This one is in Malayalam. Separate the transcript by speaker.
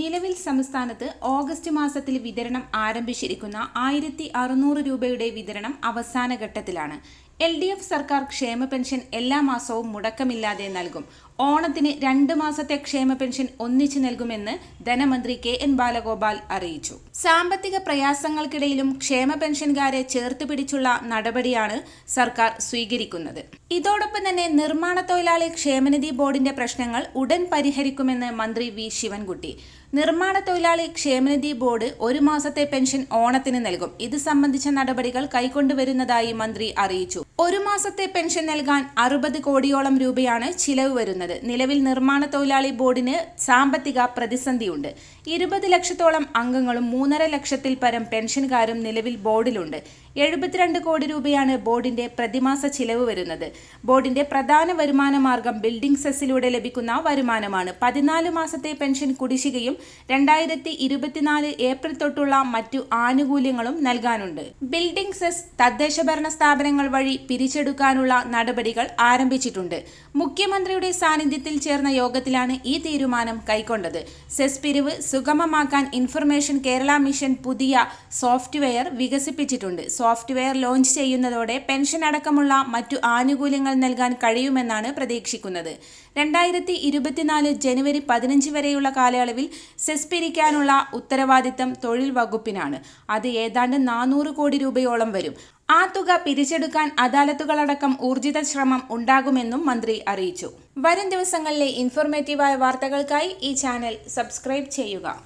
Speaker 1: നിലവിൽ സംസ്ഥാനത്ത് ഓഗസ്റ്റ് മാസത്തിൽ വിതരണം ആരംഭിച്ചിരിക്കുന്ന ആയിരത്തി അറുന്നൂറ് രൂപയുടെ വിതരണം അവസാന ഘട്ടത്തിലാണ്. എൽ ഡി എഫ് സർക്കാർ ക്ഷേമ പെൻഷൻ എല്ലാ മാസവും മുടക്കമില്ലാതെ നൽകും. ഓണത്തിന് രണ്ട് മാസത്തെ ക്ഷേമ പെൻഷൻ ഒന്നിച്ചു നൽകുമെന്ന് ധനമന്ത്രി കെ എൻ ബാലഗോപാൽ അറിയിച്ചു. സാമ്പത്തിക പ്രയാസങ്ങൾക്കിടയിലും ക്ഷേമ പെൻഷൻകാരെ ചേർത്ത് പിടിച്ചുള്ള നടപടിയാണ് സർക്കാർ സ്വീകരിക്കുന്നത്. ഇതോടൊപ്പം തന്നെ നിർമ്മാണ തൊഴിലാളി ക്ഷേമനിധി ബോർഡിന്റെ പ്രശ്നങ്ങൾ ഉടൻ പരിഹരിക്കുമെന്ന് മന്ത്രി വി ശിവൻകുട്ടി. നിർമ്മാണ തൊഴിലാളി ക്ഷേമനിധി ബോർഡ് ഒരു മാസത്തെ പെൻഷൻ ഓണത്തിന് നൽകും. ഇത് സംബന്ധിച്ച നടപടികൾ കൈക്കൊണ്ടുവരുന്നതായി മന്ത്രി അറിയിച്ചു. ഒരു മാസത്തെ പെൻഷൻ നൽകാൻ അറുപത് കോടിയോളം രൂപയാണ് ചിലവ് വരുന്നത്. നിലവിൽ നിർമ്മാണ തൊഴിലാളി ബോർഡിന് സാമ്പത്തിക പ്രതിസന്ധിയുണ്ട്. ഇരുപത് ലക്ഷത്തോളം അംഗങ്ങളും മൂന്നര ലക്ഷത്തിൽ പരം പെൻഷൻകാരും നിലവിൽ ബോർഡിലുണ്ട്. എഴുപത്തിരണ്ട് കോടി രൂപയാണ് ബോർഡിന്റെ പ്രതിമാസ ചിലവ് വരുന്നത്. ബോർഡിന്റെ പ്രധാന വരുമാന മാർഗം ബിൽഡിംഗ് സെസ്സിലൂടെ ലഭിക്കുന്ന വരുമാനമാണ്. പതിനാല് മാസത്തെ പെൻഷൻ കുടിശ്ശികയും രണ്ടായിരത്തി ഇരുപത്തിനാല് ഏപ്രിൽ തൊട്ടുള്ള മറ്റു ആനുകൂല്യങ്ങളും നൽകാനുണ്ട്. ബിൽഡിംഗ് സെസ് തദ്ദേശ ഭരണ സ്ഥാപനങ്ങൾ വഴി പിരിച്ചെടുക്കാനുള്ള നടപടികൾ ആരംഭിച്ചിട്ടുണ്ട്. മുഖ്യമന്ത്രിയുടെ സാന്നിധ്യത്തിൽ ചേർന്ന യോഗത്തിലാണ് ഈ തീരുമാനം കൈക്കൊണ്ടത്. സെസ് പിരിവ് സുഗമമാക്കാൻ ഇൻഫർമേഷൻ കേരള മിഷൻ പുതിയ സോഫ്റ്റ്വെയർ വികസിപ്പിച്ചിട്ടുണ്ട്. സോഫ്റ്റ്വെയർ ലോഞ്ച് ചെയ്യുന്നതോടെ പെൻഷൻ അടക്കമുള്ള മറ്റു ആനുകൂല്യങ്ങൾ നൽകാൻ കഴിയുമെന്നാണ് പ്രതീക്ഷിക്കുന്നത്. രണ്ടായിരത്തി ഇരുപത്തിനാല് ജനുവരി പതിനഞ്ച് വരെയുള്ള കാലയളവിൽ സെസ് പിരിക്കാനുള്ള ഉത്തരവാദിത്തം തൊഴിൽ വകുപ്പിനാണ്. അത് ഏതാണ്ട് നാനൂറ് കോടി രൂപയോളം വരും. ആ തുക പിരിച്ചെടുക്കാൻ അദാലത്തുകളടക്കം ഊർജിത ശ്രമം ഉണ്ടാകുമെന്നും മന്ത്രി അറിയിച്ചു. വരും ദിവസങ്ങളിലെ ഇൻഫോർമേറ്റീവായ വാർത്തകൾക്കായി ഈ ചാനൽ സബ്സ്ക്രൈബ് ചെയ്യുക.